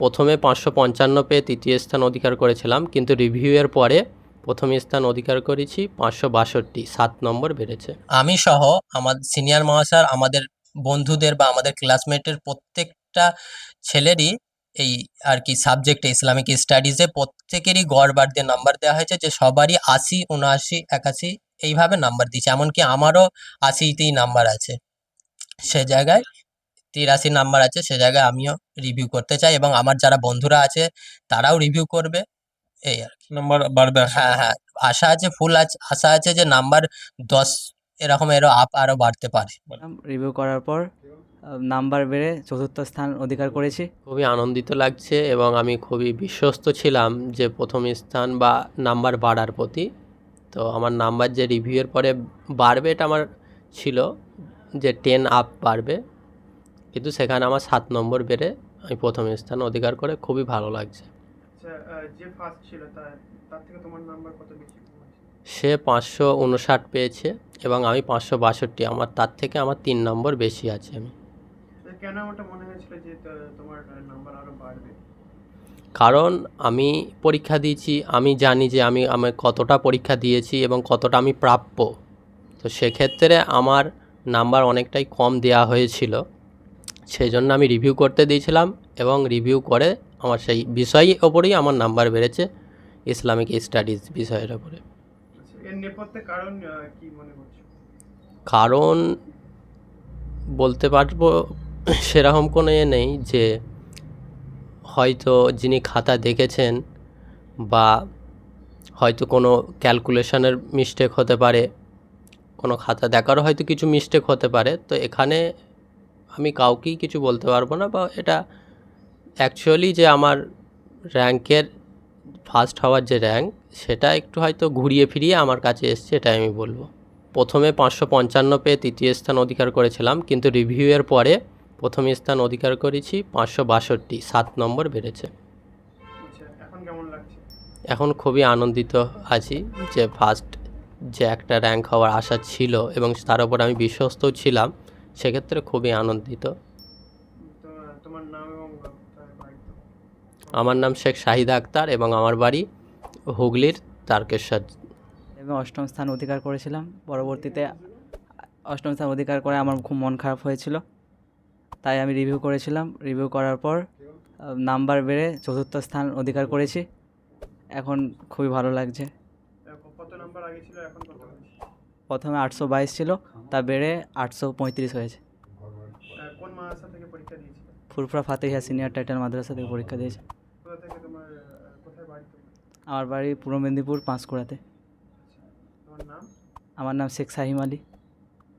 প্রথমে পাঁচশো পঞ্চান্ন পেয়ে তৃতীয় স্থান অধিকার করেছিলাম, কিন্তু রিভিউয়ের পরে প্রথম স্থান অধিকার করেছি পাঁচশো বাষট্টি, সাত নম্বর বেড়েছে। আমি সহ আমার সিনিয়র মহাশয়, আমাদের বন্ধুদের বা আমাদের ক্লাসমেটের প্রত্যেকটা ছেলেরই এই আর কি সাবজেক্টে ইসলামিক স্টাডিজে প্রত্যেকেরই গড় বার দিয়ে নাম্বার দেওয়া হয়েছে যে সবারই আশি, উনআশি, একাশি এইভাবে নাম্বার দিচ্ছে এমনকি আমারও আশিতেই নাম্বার আছে। সে জায়গায় তিরাশি নাম্বার আছে, সে জায়গায় আমিও রিভিউ করতে চাই এবং আমার যারা বন্ধুরা আছে তারাও রিভিউ করবে। এই আর কি। নাম্বার বাড়বে হ্যাঁ হ্যাঁ আশা আছে ফুল আছ- আশা আছে যে নাম্বার দশ এরকম এরও আপ আরও বাড়তে পারে। রিভিউ করার পর নাম্বার বেড়ে চতুর্থ স্থান অধিকার করেছি। খুবই আনন্দিত লাগছে এবং আমি খুবই বিশ্বস্ত ছিলাম যে প্রথম স্থান বা নাম্বার বাড়ার প্রতি। তো আমার নাম্বার যে রিভিউয়ের পরে বাড়বে এটা আমার ছিল যে টেন আপ বাড়বে। কিন্তু সেখানে আমার সাত নম্বর বেড়ে আমি প্রথম স্থান অধিকার করে খুবই ভালো লাগছে। আচ্ছা? সে পাঁচশো উনষাট পেয়েছে এবং আমি পাঁচশো বাষট্টি আমার তার থেকে আমার তিন নম্বর বেশি আছে আমি। কারণ আমি পরীক্ষা দিয়েছি আমি জানি যে আমি আমি কতটা পরীক্ষা দিয়েছি এবং কতটা আমি প্রাপ্য। তো সেক্ষেত্রে আমার নাম্বার অনেকটাই কম দেওয়া হয়েছিল। সেই জন্য আমি রিভিউ করতে দিয়েছিলাম এবং রিভিউ করে আমার সেই বিষয়ের ওপরেই আমার নাম্বার বেড়েছে ইসলামিক স্টাডিজ বিষয়ের ওপরে। আচ্ছা কি মনে কারণ বলতে পারব সেরকম কোনো এ নেই যে হয়তো যিনি খাতা দেখেছেন বা হয়তো কোনো ক্যালকুলেশনের মিস্টেক হতে পারে কোনো খাতা দেখারও হয়তো কিছু মিস্টেক হতে পারে তো এখানে আমি কাউকেই কিছু বলতে পারব না বা এটা অ্যাকচুয়ালি যে আমার র্যাঙ্কের ফার্স্ট হওয়ার যে র্যাঙ্ক সেটা একটু হয়তো ঘুরিয়ে ফিরিয়ে আমার কাছে এসছে এটাই আমি বলব। প্রথমে পাঁচশো পঞ্চান্ন পেয়ে তৃতীয় স্থান অধিকার করেছিলাম কিন্তু রিভিউয়ের পরে প্রথম স্থান অধিকার করেছি পাঁচশো বাষট্টি সাত নম্বর বেড়েছে। আচ্ছা এখন এখন খুবই আনন্দিত আছি যে ফার্স্ট যে একটা র্যাঙ্ক হওয়ার আশা ছিল এবং তার উপর আমি বিশ্বস্তও ছিলাম। সেক্ষেত্রে খুবই আনন্দিত? আমার নাম শেখ শাহিদা আক্তার এবং আমার বাড়ি হুগলির তারকেশ্বর। এবং অষ্টম স্থান অধিকার করেছিলাম। পরবর্তীতে অষ্টম স্থান অধিকার করে আমার খুব মন খারাপ হয়েছিল। তাই আমি রিভিউ করেছিলাম। রিভিউ করার পর নাম্বার বেড়ে চতুর্থ স্থান অধিকার করেছি। এখন খুবই ভালো লাগছে। কত নাম্বার আগে ছিল এখন কত হয়েছে? প্রথমে আটশো বাইশ ছিল তা বেড়ে আটশো পঁয়ত্রিশ হয়েছে। ফুরফুরা ফাতেহিয়া সিনিয়র টাইটেল মাদ্রাসা থেকে পরীক্ষা দিয়েছে। আমার বাড়ি পূর্ব মেদিনীপুর পাঁশকুড়াতে। আমার নাম শেখ সাহিম আলী।